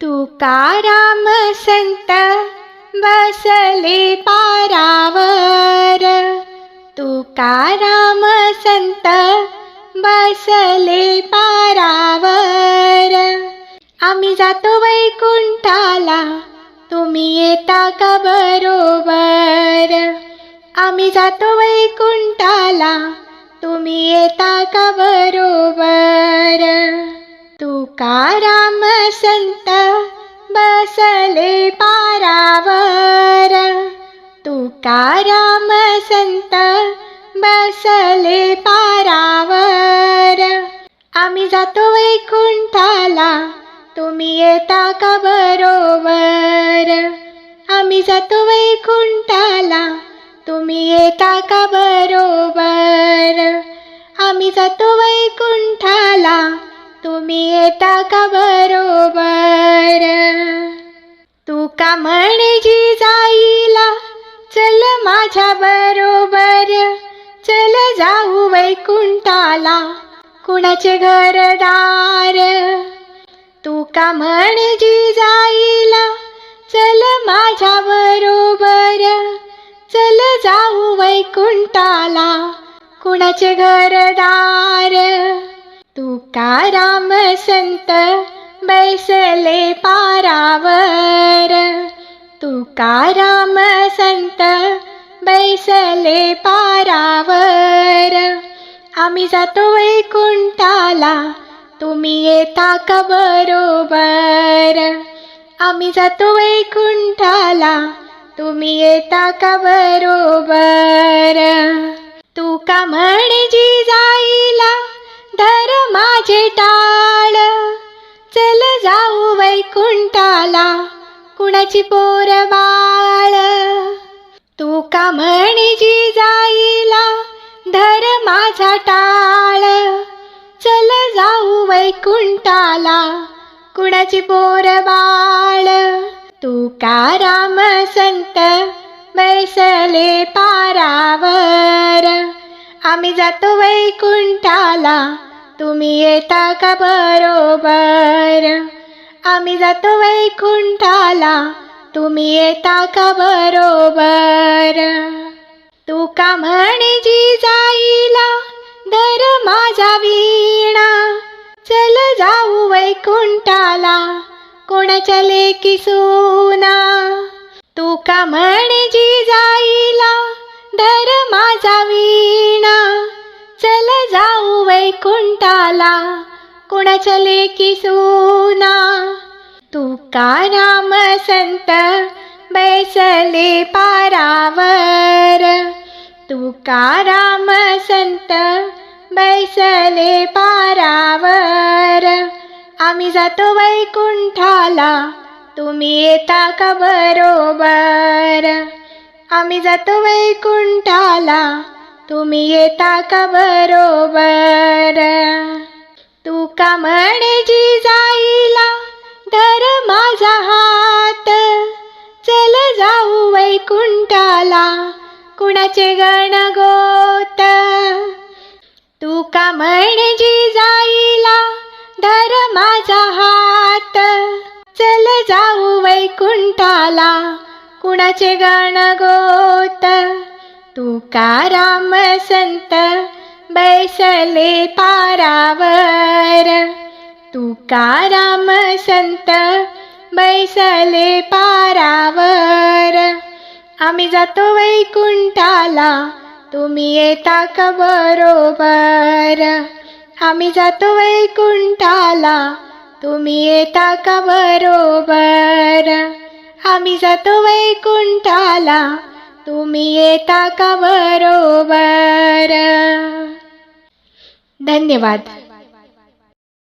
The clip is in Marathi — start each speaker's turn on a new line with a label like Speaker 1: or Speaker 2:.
Speaker 1: तुकाराम संत बसले पारावर. तुकाराम संत बसले पारावर. आम्ही जातो वैकुंठाला तुम्ही येता का बरोबर? आम्ही जातो वैकुंठाला तुम्ही येता का बरोबर? तुकाराम संत बसले पारावर. तुकाराम संत बसले पारावर. आम्ही जातो वैकुंठाला तुम्ही येता का बरोबर? आम्ही जातो वैकुंठाला तुम्ही येता का बरोबर? आम्ही जातो वैकुंठाला तुम्ही येता का बरोबर? तू का म्हणे जी जाईला चल माझ्या बरोबर. चल जाऊ वैकुंठाला कुणाचे घरदार? तू का म्हणे जी जाईला चल माझ्या बरोबर. चल जाऊ वैकुंठाला कुणाचे घरदार? तुकाराम संत बैसले पारावर. तुकाराम संत बैसले पारावर. आम्ही जातो वैकुंठाला तुम्ही येता का बरोबर? आम्ही जातो वैकुंठाला तुम्ही येता का बरोबर? तू का म्हणे जी जा माझे टाळ. चल जाऊ वैकुंठाला कुणाची पोर बाळ. तू का जी जाईला धर माझा टाळ. चल जाऊ वैकुंठाला कुणाची पोर बाळ. तू का राम संत बैसले पारावर. आम्ही जातो वैकुंठाला तुम्ही येता का बरोबर? आम्ही जातो वैकुंठाला. तुम्ही येता का बरोबर? तू का म्हणे जी जाईला धर माझा वीणा. चल जाऊ वैकुंठाला कोणाच्या लेकी सुना. तू का म्हणे जी जाईला धर माझा वीणा. वैकुंठाला कुणाच्या लेखी सुना? तुकाराम संत बैसले पारावर. तुकाराम संत बैसले पारावर. आम्ही जातो वैकुंठाला तुम्ही येता का बरोबर? आम्ही जातो वैकुंठाला तुम्ही येता का बरोबर? तू का म्हणे जी जाईला धर माझा हात? चल जाऊ वैकुंठाला कुणाचे गणगोत तू का म्हणे जी जाईला धर माझा हात? चल जाऊ वैकुंठाला कुणाचे गणगोत तुकाराम संत बैसले पारावर. तुकाराम संत बैसले पारावर. आम्ही जातो वैकुंठाला तुम्ही येता का बरोबर? आम्ही जातो वैकुंठाला तुम्ही येता का बरोबर? आम्ही जातो वैकुंठाला तुम्ही येता का बरोबर? धन्यवाद.